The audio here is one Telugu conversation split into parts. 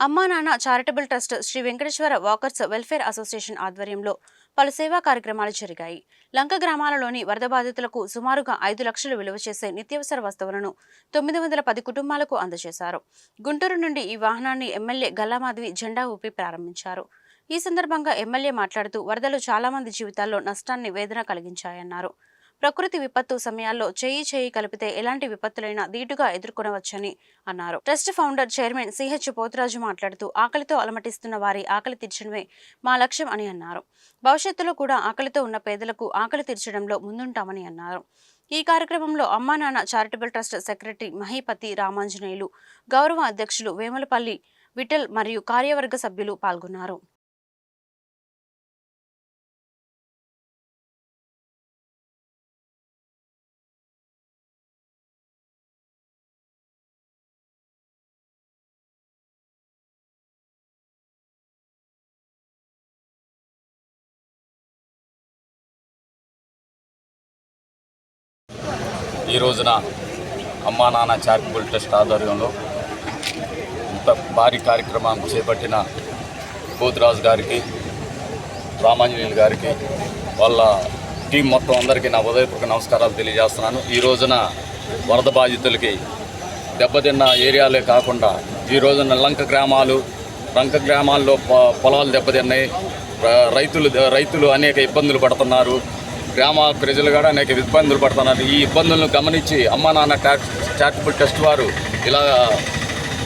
అమ్మా నాన్న charitable trust Shri Venkateshwara walkers welfare association ఆధ్వర్యంలో పలు సేవా కార్యక్రమాలు జరిగాయి. లంక గ్రామాలలోని వరద బాధితులకు సుమారుగా ఐదు లక్షలు విలువ చేసే నిత్యావసర వస్తువులను తొమ్మిది వందల పది కుటుంబాలకు అందజేశారు. గుంటూరు నుండి ఈ వాహనాన్ని ఎమ్మెల్యే గల్లామాధవి జెండా ఊపి ప్రారంభించారు. ఈ సందర్భంగా ఎమ్మెల్యే మాట్లాడుతూ వరదలు చాలామంది జీవితాల్లో నష్టాన్ని వేదన కలిగించాయన్నారు. ప్రకృతి విపత్తు సమయాల్లో చేయి చేయి కలిపితే ఎలాంటి విపత్తులైనా ధీటుగా ఎదుర్కొనవచ్చని అన్నారు. Trust founder chairman C H Poturaju మాట్లాడుతూ ఆకలితో అలమటిస్తున్న వారి ఆకలి తీర్చడమే మా లక్ష్యం అని అన్నారు. భవిష్యత్తులో కూడా ఆకలితో ఉన్న పేదలకు ఆకలి తీర్చడంలో ముందుంటామని అన్నారు. ఈ కార్యక్రమంలో Amma Nanna charitable trust secretary Mahipati Ramanjaneyulu గౌరవ అధ్యక్షులు వేములపల్లి విఠల్ మరియు కార్యవర్గ సభ్యులు పాల్గొన్నారు. ఈ రోజున అమ్మా నాన్న చారిటబుల్ ట్రస్ట్ ఆధ్వర్యంలో ఇంత భారీ కార్యక్రమం చేపట్టిన పోతురాజు గారికి రామాంజనేయులు గారికి వాళ్ళ టీం మొత్తం అందరికీ నా ఉదయపూర్వక నమస్కారాలు తెలియజేస్తున్నాను. ఈ రోజున వరద బాధితులకి దెబ్బతిన్న ఏరియాలే కాకుండా ఈ రోజున లంక గ్రామాలు లంక గ్రామాల్లో పొలాలు దెబ్బతిన్నాయి. రైతులు రైతులు అనేక ఇబ్బందులు పడుతున్నారు. గ్రామ ప్రజలు కూడా అనేక ఇబ్బందులు పడుతున్నారు. ఈ ఇబ్బందులను గమనించి అమ్మ నాన్న ట్యాక్స్ చారిటబుల్ ట్రస్ట్ వారు ఇలా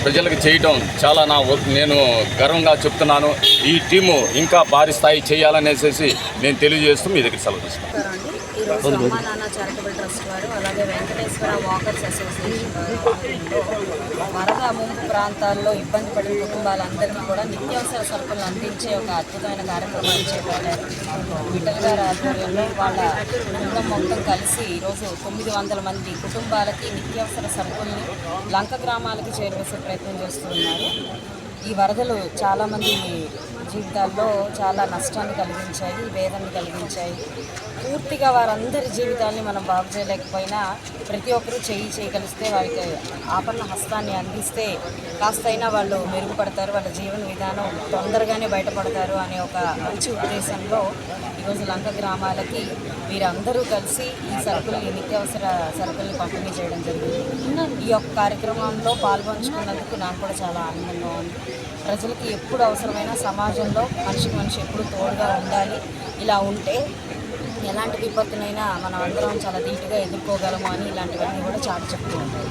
ప్రజలకు చేయటం చాలా నా నేను గర్వంగా చెప్తున్నాను. ఈ టీము ఇంకా భారీ స్థాయి చేయాలనేసి నేను తెలియజేస్తూ మీ దగ్గర సెలవు తీసుకున్నాను అలాగే వెంకటేశ్వర వాకర్స్ అసోసియేషన్ వరద ముంపు ప్రాంతాల్లో ఇబ్బంది పడిన కుటుంబాలందరికీ కూడా నిత్యావసర సరుకులను అందించే ఒక అద్భుతమైన కార్యక్రమాన్ని చేపట్టారు. విఠల్ గారి ఆధ్వర్యంలో వాళ్ళ కుటుంబం మొత్తం కలిసి ఈరోజు తొమ్మిది వందల మంది కుటుంబాలకి నిత్యావసర సరుకుల్ని లంక గ్రామాలకి చేరువేసే ప్రయత్నం చేస్తున్నారు ఈ వరదలు చాలామంది జీవితాల్లో చాలా నష్టాన్ని కలిగించాయి వేదనని కలిగించాయి. పూర్తిగా వారందరి జీవితాన్ని మనం బాగు చేయలేకపోయినా ప్రతి ఒక్కరూ చేయి చేయగలిస్తే వారికి ఆపన్న హస్తాన్ని అందిస్తే కాస్తైనా వాళ్ళు మెరుగుపడతారు వాళ్ళ జీవన విధానం తొందరగానే బయటపడతారు అనే ఒక మంచి ఉద్దేశంలో ఈరోజు లంక గ్రామాలకి వీరందరూ కలిసి ఈ సరుకులు ఈ నిత్యావసర సరుకుల్ని పంపిణీ చేయడం జరిగింది. ఈ యొక్క కార్యక్రమంలో పాల్పంచుకున్నందుకు నాకు కూడా చాలా ఆనందంగా ఉంది. ప్రజలకి ఎప్పుడు అవసరమైన సమాజంలో మనిషికి మనిషి ఎప్పుడు తోడుగా ఉండాలి. ఇలా ఉంటే ఎలాంటి విపత్తునైనా మనం అందరం చాలా ధీటుగా ఎదుర్కోగలము అని ఇలాంటివన్నీ కూడా చాలా చెప్తూ ఉంటాయి